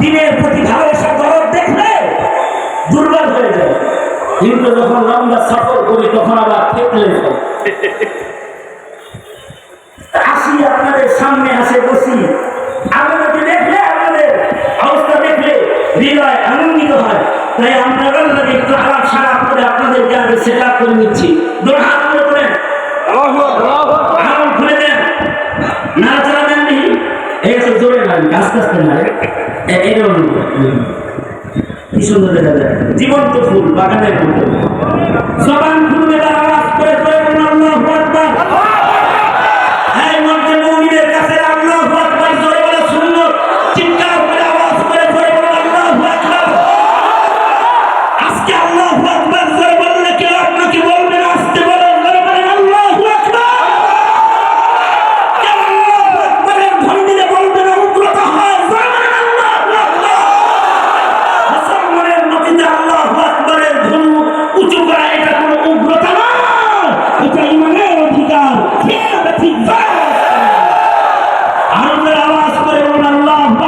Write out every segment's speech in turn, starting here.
দিনের প্রতি ভালোবাসা দরদ দেখলে দুর্বল হয়ে যায়। কিন্তু যখন লম্বা সফর করি তখন আবার থেকলে আসি আপনাদের সামনে আসে বসি। আপনাদেরকে দেখলে আপনাদের অবস্থা দেখলে হৃদয় আনন্দিত হয়। তাই আমরা আল্লাহর একটু আলাপ সারা করে আপনাদেরকে আগে সেট আপ করে নিচ্ছি দোড়া হাত করে করেন হাত খুলে দেন নাড়াচাড়া দেননি এই তো জোরে না আস্তে আস্তে না এরকম। কি সুন্দর দেখা যায়। জীবন্ত ফুল, বাগানের মতো। জবান খুলবে তার আওয়াজ ঠিক না ঠিক আমাদের আওয়াজ করে বলুন আল্লাহু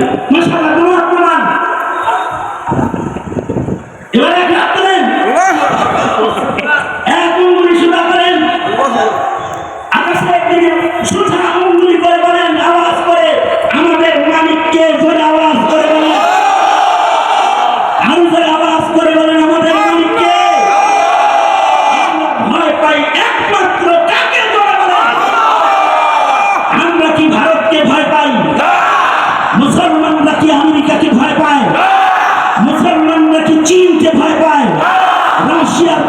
আকবার তবে আওয়াজ করে বলুন সুবহানাল্লাহ আলহামদুলিল্লাহ লা ইলাহা ইল্লাল্লাহ আল্লাহু আকবার আল্লাহু আকবার হাত নামান একাত্তরে একাত্তর জনের নাম বিয়াত্তর জন। এবার বিয়াত্তরে কথা তো শুনেনি লাগে মাশাআল্লাহ কোনো হাত নামান এবার একাত্তরে এক অঙ্গুলি সুদা করেন আকাশের দিকে সুঠা অঙ্গুলি করে বলেন আওয়াজ করে আমাদের মালিককে জোরে আওয়াজ করে বলেন আরও জোরে আওয়াজ করে বলেন আমাদের মালিককে আমরা ভয় পাই একমাত্র কাকে জোরে বলেন আমরা কি ভারতকে ভয় পাই মুসলমানরা কি আমেরিকাকে ভয় পায় মুসলমানরা কি চীনকে ভয় পায় রাশিয়ার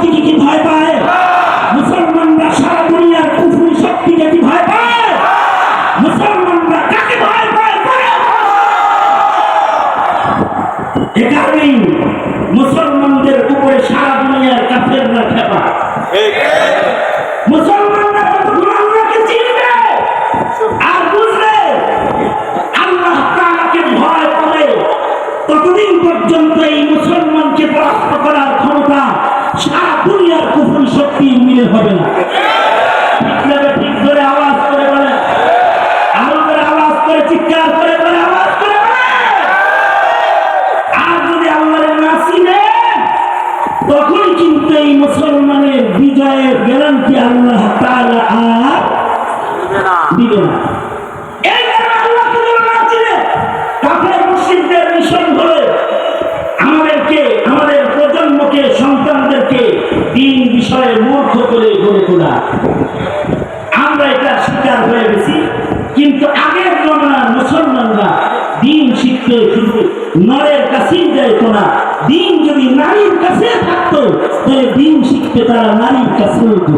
পরশক্তিকে কি ভয় পায়। মুসলমানরা সারা দুনিয়ার কুফুরি শক্তিকে কি ভয় পায়? মুসলমানরা কাকে ভয় পায়? এ কারণেই মুসলমানদের উপরে সারা দুনিয়ার কাফেররা খেপা। পর্যন্ত এই মুসলমানকে দুনিয়ার শক্তি মিলে হবে না। ঠিক করে আওয়াজ করে বলে। আরও করে আওয়াজ করে, চিৎকার করে আওয়াজ আর যদি আল্লাহর না তখন কিন্তু মুসলমানের বিজয়ের গ্যারান্টি আল্লাহ তাআলা আর দিবে না। শুধু নরের কাছেই যাইতো না। দিন যদি নারীর কাছে থাকতো তাহলে দিন শিখতে তারা নারীর কাছেও যেত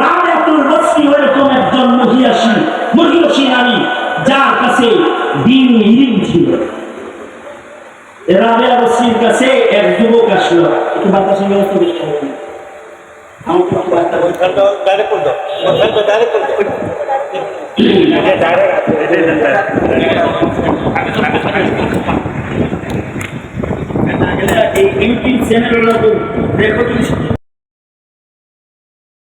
রাবেতুল বসরি এরকম একজন মহিয়াসী মহিয়সী নারী যার কাছে দিন ইলিম ছিল। রাবেয়া বসরির কাছে এক যুবক আসলো। একটু বেশি একটু বার্তা বলতে হবে। ডাইরেক্ট দাও। ডাইরেক্ট ఎంపీ సెంటర్లకు రేపటి